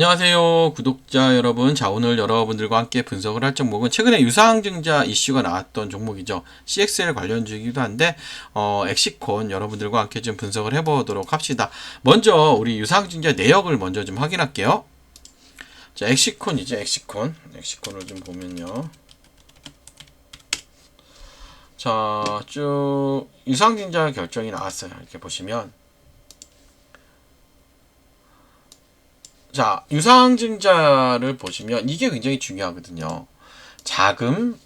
안녕하세요 구독자 여러분. 자 오늘 여러분들과 함께 분석을 할 종목은 최근에 유사항증자 이슈가 나왔던 종목이죠. CXL 관련주이기도 한데 어, 엑시콘 여러분들과 함께 좀 분석을 해보도록 합시다. 먼저 우리 유사항증자 내역을 먼저 좀 확인할게요. 자 엑시콘이죠 엑시콘. 엑시콘을 좀 보면요. 자쭉 유사항증자 결정이 나왔어요. 이렇게 보시면 자, 유상증자를 보시면 이게 굉장히 중요하거든요. 자금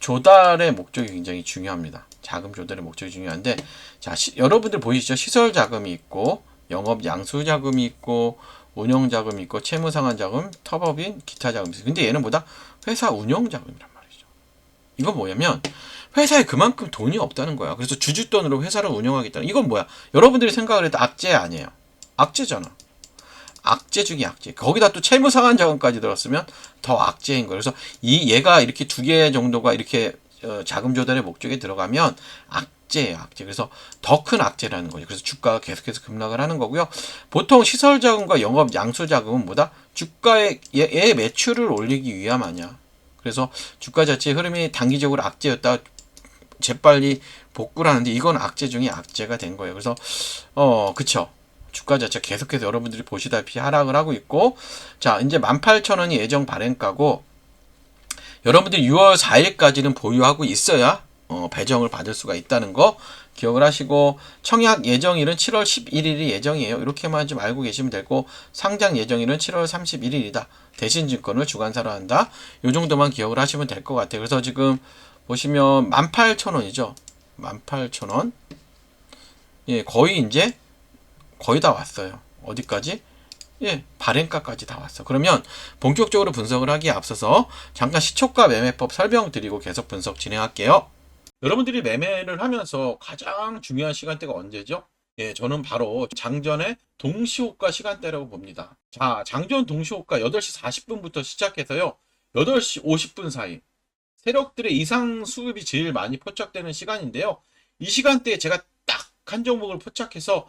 조달의 목적이 굉장히 중요합니다. 자금 조달의 목적이 중요한데, 자, 시, 여러분들 보이시죠? 시설 자금이 있고, 영업 양수 자금이 있고, 운영 자금이 있고, 채무 상환 자금, 터법인, 기타 자금이 있어요. 근데 얘는 뭐다? 회사 운영 자금이란 말이죠. 이건 뭐냐면, 회사에 그만큼 돈이 없다는 거야. 그래서 주주돈으로 회사를 운영하겠다는, 이건 뭐야? 여러분들이 생각을 해도 악재 아니에요. 악재잖아. 악재 중에 악재. 거기다 또 채무 상환 자금까지 들었으면 더 악재인 거예요. 그래서 이 얘가 이렇게 두 개 정도가 이렇게 어, 자금 조달의 목적에 들어가면 악재예요, 악재. 그래서 더 큰 악재라는 거죠. 그래서 주가가 계속해서 급락을 하는 거고요. 보통 시설 자금과 영업 양수 자금은 뭐다? 주가의 얘, 얘 매출을 올리기 위함 아니야. 그래서 주가 자체의 흐름이 단기적으로 악재였다 재빨리 복구를 하는데 이건 악재 중에 악재가 된 거예요. 그래서 어 그쵸. 주가 자체 계속해서 여러분들이 보시다시피 하락을 하고 있고 자 이제 18,000원이 예정 발행가고 여러분들이 6월 4일까지는 보유하고 있어야 어, 배정을 받을 수가 있다는 거 기억을 하시고 청약 예정일은 7월 11일이 예정이에요. 이렇게만 좀 알고 계시면 되고 상장 예정일은 7월 31일이다. 대신 증권을 주관사로 한다. 이 정도만 기억을 하시면 될 것 같아요. 그래서 지금 보시면 18,000원이죠. 18,000원. 예, 거의 이제 거의 다 왔어요. 어디까지? 예, 발행가까지 다 왔어. 그러면 본격적으로 분석을 하기에 앞서서 잠깐 시초가 매매법 설명드리고 계속 분석 진행할게요. 여러분들이 매매를 하면서 가장 중요한 시간대가 언제죠? 예, 저는 바로 장전의 동시호가 시간대라고 봅니다. 자, 장전 동시호가 8시 40분부터 시작해서요. 8시 50분 사이. 세력들의 이상 수급이 제일 많이 포착되는 시간인데요. 이 시간대에 제가 딱 한 종목을 포착해서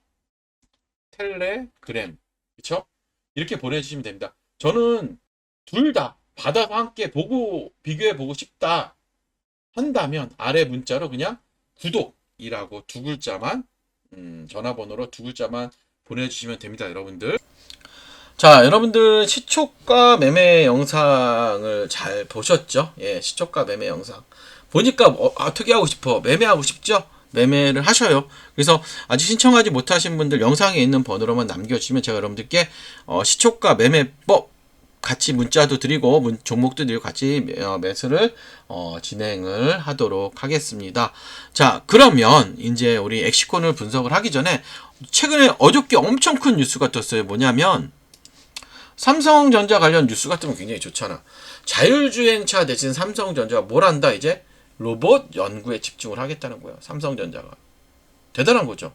텔레그램. 그쵸? 이렇게 보내주시면 됩니다. 저는 둘 다 받아서 함께 보고, 비교해 보고 싶다 한다면 아래 문자로 그냥 구독이라고 두 글자만, 음, 전화번호로 두 글자만 보내주시면 됩니다, 여러분들. 자, 여러분들 시초가 매매 영상을 잘 보셨죠? 예, 시초가 매매 영상. 보니까 어, 아, 특이하고 싶어. 매매하고 싶죠? 매매를 하셔요. 그래서 아직 신청하지 못하신 분들 영상에 있는 번호로만 남겨주시면 제가 여러분들께 어, 시초가 매매법 같이 문자도 드리고 문, 종목도 드리고 같이 매- 어, 매수를 어, 진행을 하도록 하겠습니다. 자, 그러면 이제 우리 엑시콘을 분석을 하기 전에 최근에 어저께 엄청 큰 뉴스가 떴어요. 뭐냐면 삼성전자 관련 뉴스 같으면 굉장히 좋잖아. 자율주행차 대신 삼성전자가 뭘 한다 이제 로봇 연구에 집중을 하겠다는 거예요. 삼성전자가 대단한 거죠.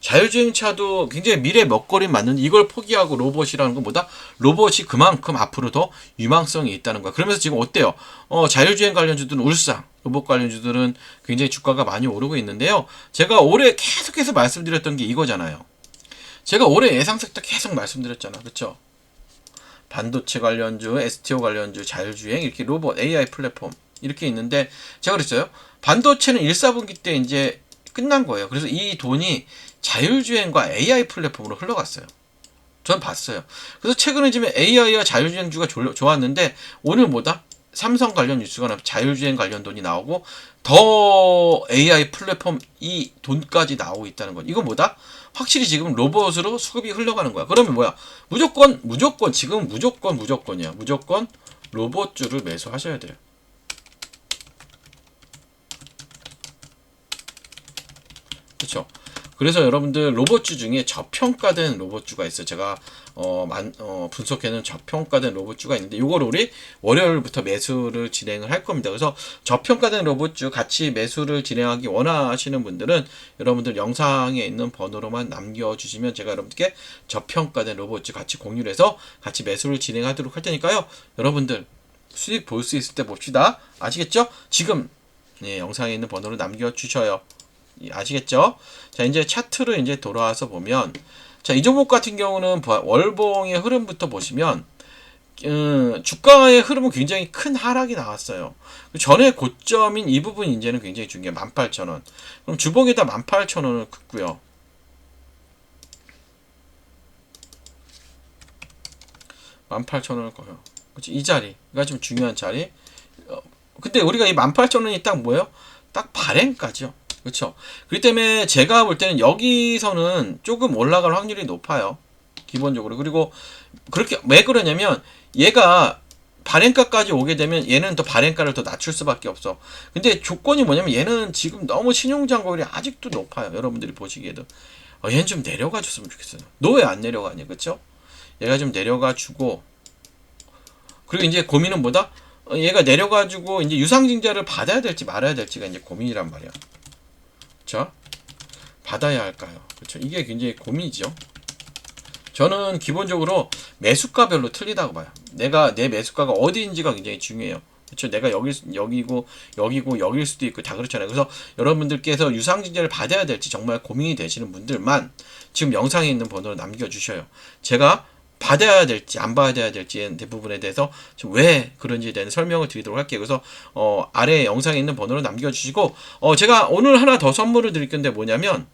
자율주행차도 굉장히 미래 먹거리 맞는데 이걸 포기하고 로봇이라는 것보다 로봇이 그만큼 앞으로 더 유망성이 있다는 거야. 그러면서 지금 어때요? 어, 자율주행 관련주들은 울상, 로봇 관련주들은 굉장히 주가가 많이 오르고 있는데요. 제가 올해 계속해서 말씀드렸던 게 이거잖아요. 제가 올해 예상색 때 계속 말씀드렸잖아. 그쵸? 반도체 관련주, STO 관련주, 자율주행, 이렇게 로봇, AI 플랫폼 이렇게 있는데 제가 그랬어요. 반도체는 1, 4분기 때 이제 끝난 거예요. 그래서 이 돈이 자율주행과 AI 플랫폼으로 흘러갔어요. 전 봤어요. 그래서 최근에 지금 AI와 자율주행주가 졸- 좋았는데 오늘 뭐다? 삼성 관련 뉴스가 나면 자율주행 관련 돈이 나오고 더 AI 플랫폼 이 돈까지 나오고 있다는 건 이거 뭐다? 확실히 지금 로봇으로 수급이 흘러가는 거야. 그러면 뭐야? 무조건 무조건 지금 무조건 무조건이야. 무조건 로봇주를 매수하셔야 돼요. 그렇죠. 그래서 여러분들 로봇주 중에 저평가된 로봇주가 있어요. 제가 어, 만, 어, 분석해놓은 저평가된 로봇주가 있는데 이걸 우리 월요일부터 매수를 진행을 할 겁니다. 그래서 저평가된 로봇주 같이 매수를 진행하기 원하시는 분들은 여러분들 영상에 있는 번호로만 남겨주시면 제가 여러분들께 저평가된 로봇주 같이 공유를 해서 같이 매수를 진행하도록 할 테니까요. 여러분들 수익 볼 수 있을 때 봅시다. 아시겠죠? 지금 네, 영상에 있는 번호를 남겨주셔요. 이- 아시겠죠? 자, 이제 차트를 이제 돌아와서 보면, 자, 이 종목 같은 경우는 보- 월봉의 흐름부터 보시면, 음, 주가의 흐름은 굉장히 큰 하락이 나왔어요. 그 전에 고점인 이 부분이 이제는 굉장히 중요해요. 18,000원. 그럼 주봉에다 18,000원을 긋고요. 만 팔천 원을 거요. 그렇지 이 자리가 좀 중요한 자리. 어, 근데 우리가 이 만 팔천 원이 딱 뭐예요? 딱 발행가죠. 그렇죠. 그렇기 때문에 제가 볼 때는 여기서는 조금 올라갈 확률이 높아요. 기본적으로. 그리고 그렇게 왜 그러냐면 얘가 발행가까지 오게 되면 얘는 더 발행가를 더 낮출 수밖에 없어. 근데 조건이 뭐냐면 얘는 지금 너무 신용장고율이 아직도 높아요. 여러분들이 보시기에도. 어, 얘는 좀 내려가 줬으면 좋겠어요. 너 왜 안 내려가냐, 그쵸? 얘가 좀 내려가 주고, 그리고 이제 고민은 뭐다? 어, 얘가 내려가지고 이제 유상증자를 받아야 될지 말아야 될지가 이제 고민이란 말이야. 자, 받아야 할까요? 그렇죠. 이게 굉장히 고민이죠. 저는 기본적으로 매수가별로 틀리다고 봐요. 내가 내 매수가가 어디인지가 굉장히 중요해요. 그렇죠. 내가 여기 여기고 여기고 여길 수도 있고 다 그렇잖아요. 그래서 여러분들께서 유상증자를 받아야 될지 정말 고민이 되시는 분들만 지금 영상에 있는 번호로 남겨 주셔요. 제가 받아야 될지 안 받아야 될지 대부분에 대해서 왜 그런지에 대한 설명을 드리도록 할게요. 그래서 어, 아래 영상에 있는 번호로 남겨주시고 어, 제가 오늘 하나 더 선물을 드릴 건데 뭐냐면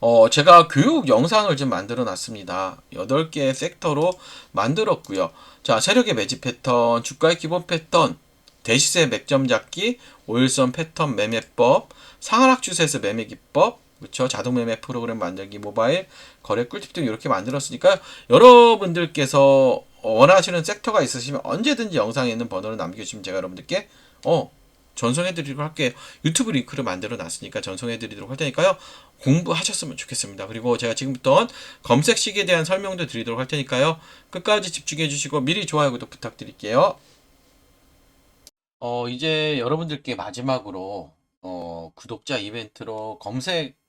어, 제가 교육 영상을 좀 만들어 놨습니다. 8개의 섹터로 만들었고요. 자, 세력의 매집 패턴, 주가의 기본 패턴, 대시세 맥점 잡기, 오일선 패턴 매매법, 상하락 추세에서 매매 기법, 그렇죠? 자동 매매 프로그램 만들기, 모바일 거래 꿀팁 등 이렇게 만들었으니까 여러분들께서 원하시는 섹터가 있으시면 언제든지 영상에 있는 번호를 남겨주시면 제가 여러분들께 어 전송해드리도록 할게요. 유튜브 링크를 만들어 놨으니까 전송해드리도록 할 테니까요. 공부하셨으면 좋겠습니다. 그리고 제가 지금부터 검색식에 대한 설명도 드리도록 할 테니까요. 끝까지 집중해 주시고 미리 좋아요, 구독 부탁드릴게요. 어, 이제 여러분들께 마지막으로 어, 구독자 이벤트로 검색